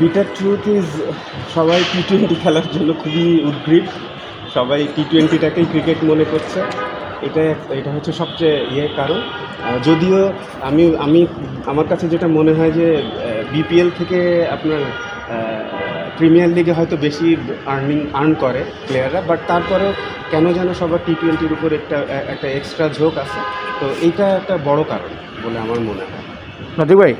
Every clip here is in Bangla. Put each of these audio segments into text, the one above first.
বিটার ট্রুথ ইজ সবাই টি টোয়েন্টি খেলার জন্য খুবই উদ্গ্রীব। সবাই টি টোয়েন্টিটাকেই ক্রিকেট মনে করছে। এটা এটা হচ্ছে সবচেয়ে ইয়ে কারণ। যদিও আমি আমি, আমার কাছে যেটা মনে হয় যে বিপিএল থেকে আপনার প্রিমিয়ার লিগে হয়তো বেশি আর্নিং আর্ন করে প্লেয়াররা বাট তারপরেও কেন যেন সবার টি টোয়েন্টির উপর একটা একটা এক্সট্রা ঝোঁক আছে। তো এইটা একটা বড় কারণ বলে আমার মনে হয়। রাজীব ভাই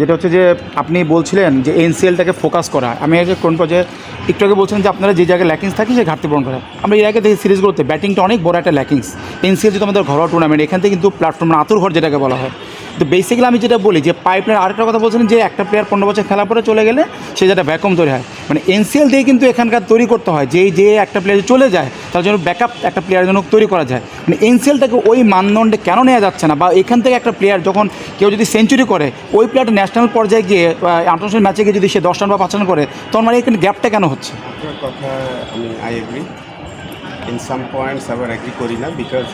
যেটা হচ্ছে যে আপনি বলছিলেন যে এনসিএলটাকে ফোকাস করা। আমি আগে কোন পর্যায়ে, একটু আগে বলছিলেন যে আপনারা যে জায়গায় ল্যাকিংস থাকে সে ঘাটতি পূরণ করা। আমরা এর আগে দেখি সিরিজগুলোতে ব্যাটিংটা অনেক বড় একটা ল্যাকিংস এনসিএল যেহেতু আমাদের ঘরোয়া টুর্নামেন্ট এখান থেকে কিন্তু প্ল্যাটফর্ম আতুর ঘর যেটাকে বলা হয় তো বেসিক্যালি আমি যেটা বলি যে পাইপ পাইপলাইন আরেকটা কথা বলছিলেন যে একটা প্লেয়ার পনেরো বছর খেলা পরে চলে গেলে সে যেটা ভ্যাকুম তৈরি হয়। মানে এনসিএল দিয়ে কিন্তু এখানকার তৈরি করতে হয় যে যে একটা প্লেয়ার চলে যায়, তার জন্য ব্যাকআপ একটা প্লেয়ারের জন্য তৈরি করা যায়। মানে এনসিএলটাকে ওই মানদণ্ডে কেন নেওয়া যাচ্ছে না? বা এখান থেকে একটা প্লেয়ার যখন কেউ যদি সেঞ্চুরি করে, ওই প্লেয়ারটা ন্যাশনাল পর্যায়ে গিয়ে আন্তর্জাতিক ম্যাচে গিয়ে যদি সে দশ রান বা পাঁচ রান করে, তখন মানে এখানে গ্যাপটা কেন হচ্ছে? কথা আমি I agree in some points আবার এগ্রি করি না বিকজ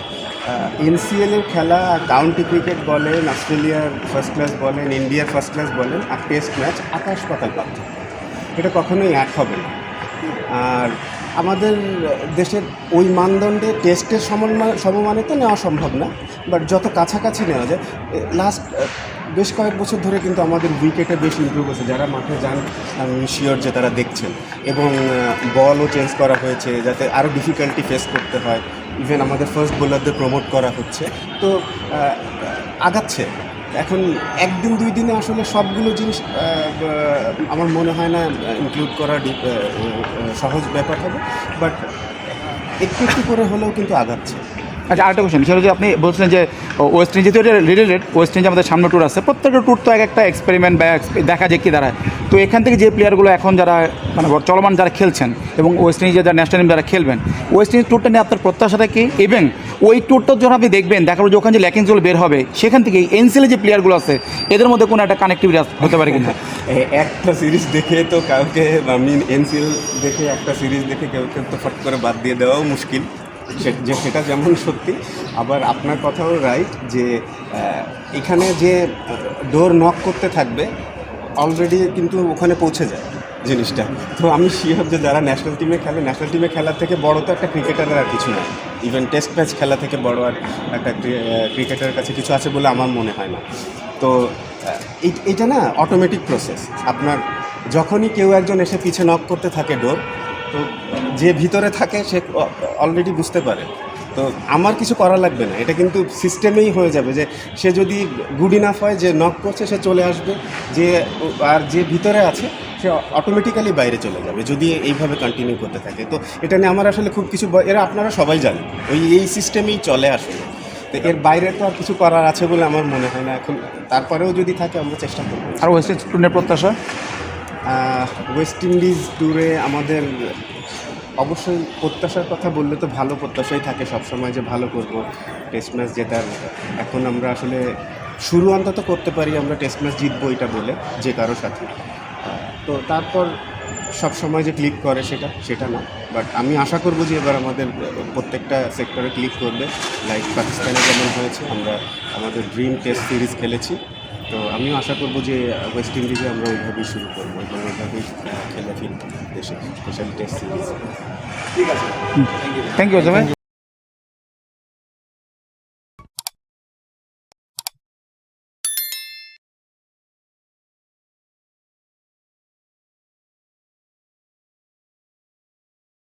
এনসিএলের খেলা কাউন্টি ক্রিকেট বলেন অস্ট্রেলিয়ার ফার্স্ট ক্লাস বলেন ইন্ডিয়ার ফার্স্ট ক্লাস বলেন, আর টেস্ট ম্যাচ আকাশ পাতাল পার্থক্য এটা কখনোই এক হবে না। আর আমাদের দেশের ওই মানদণ্ডে টেস্টের সমমান তো নেওয়া সম্ভব না বাট যত কাছাকাছি নেওয়া যায় লাস্ট বেশ কয়েক বছর ধরে কিন্তু আমাদের উইকেটে বেশ ইমপ্রুভ হয়েছে। যারা মাঠে যান, আমি শিওর যে তারা দেখছেন। এবং বলও চেঞ্জ করা হয়েছে, যাতে আরও ডিফিকাল্টি ফেস করতে হয়। ইভেন আমাদের ফার্স্ট বোলারদের প্রমোট করা হচ্ছে। তো আগাচ্ছে। এখন একদিন, দুই দিনে আসলে সবগুলো জিনিস আমার মনে হয় না ইনক্লুড করা সহজ ব্যাপার হবে। বাট একটু একটু করে হলেও কিন্তু আগাচ্ছে। আচ্ছা আরেকটা কোশ্চেন সেটা যে আপনি বলছিলেন যে ওয়েস্ট ইন্ডিজ যেহেতু এটা রিলেটেড ওয়েস্ট ইন্ডিজ আমাদের সামনে ট্যুর আছে, প্রত্যেকটা ট্যুর তো এক একটা এক্সপেরিমেন্ট বা দেখা যায় কি দাঁড়ায়। তো এখান থেকে যে প্লেয়ারগুলো এখন যারা মানে চলমান যারা খেলছেন এবং ওয়েস্ট ইন্ডিজের যারা ন্যাশনাল টিম যারা খেলবেন ওয়েস্ট ইন্ডিজ ট্যুরটা নিয়ে আপনার প্রত্যাশাটা কি? এবং ওই ট্যুরটা যখন আপনি দেখবেন দেখার যে ওখানে যে ল্যাকিংসগুলো বের হবে, সেখান থেকে এনসিএলে যে প্লেয়ারগুলো আছে, এদের মধ্যে কোনো একটা কানেক্টিভিটি হতে পারে কিনা? একটা সিরিজ দেখে তো কাউকে আমি এনসিএল দেখে একটা সিরিজ দেখে কেউ কেউ তো ফট করে বাদ দিয়ে দেওয়াও মুশকিল। যে সেটা যেমন সত্যি, আবার আপনার কথাও রাইট যে এখানে যে ডোর নক করতে থাকবে অলরেডি কিন্তু ওখানে পৌঁছে যায় জিনিসটা। তো আমি শিওর যে যারা ন্যাশনাল টিমে খেলে ন্যাশনাল টিমে খেলার থেকে বড় তো একটা ক্রিকেটারের আর কিছু না। ইভেন টেস্ট ম্যাচ খেলা থেকে বড় আর একটা ক্রিকেটারের কাছে কিছু আছে বলে আমার মনে হয় না। তো এটা না অটোমেটিক প্রসেস আপনার যখনই কেউ একজন এসে পিছে নক করতে থাকে ডোর তো যে ভিতরে থাকে সে অলরেডি বুঝতে পারে। তো আমার কিছু করা লাগবে না। এটা কিন্তু সিস্টেমেই হয়ে যাবে যে সে যদি গুড ইনাফ হয় যে নক করছে, সে চলে আসবে। যে আর যে ভিতরে আছে, সে অটোমেটিক্যালি বাইরে চলে যাবে, যদি এইভাবে কন্টিনিউ করতে থাকে। তো এটা নিয়ে আমার আসলে খুব কিছু এরা আপনারা সবাই জানেন। ওই এই সিস্টেমেই চলে আসলে তো এর বাইরে তো আর কিছু করার আছে বলে আমার মনে হয় না। এখন তারপরেও যদি থাকে, আমরা চেষ্টা করব। আর ওয়েস্ট প্রত্যাশা? ওয়েস্ট ইন্ডিজ ট্যুরে আমাদের অবশ্যই প্রত্যাশার কথা বললে তো ভালো প্রত্যাশাই থাকে সবসময় যে ভালো করব। টেস্ট ম্যাচ জেতার। এখন আমরা আসলে শুরু অন্তত করতে পারি, আমরা টেস্ট ম্যাচ জিতবো এটা বলে, যে কারও সাথে। তো তারপর সব সময় যে ক্লিক করে সেটা সেটা না। বাট আমি আশা করব যে এবার আমাদের প্রত্যেকটা সেক্টরে ক্লিক করবে। লাইক পাকিস্তানে যেমন হয়েছে, আমরা আমাদের ড্রিম টেস্ট সিরিজ খেলেছি। তো আমিও আশা করব যে ওয়েস্ট ইন্ডিজে আমরা ওইভাবেই শুরু করব এবং ওইভাবেই খেলে ফিরব দেশে স্পেশালি টেস্ট সিরিজ ঠিক আছে। থ্যাংক ইউ ভাই।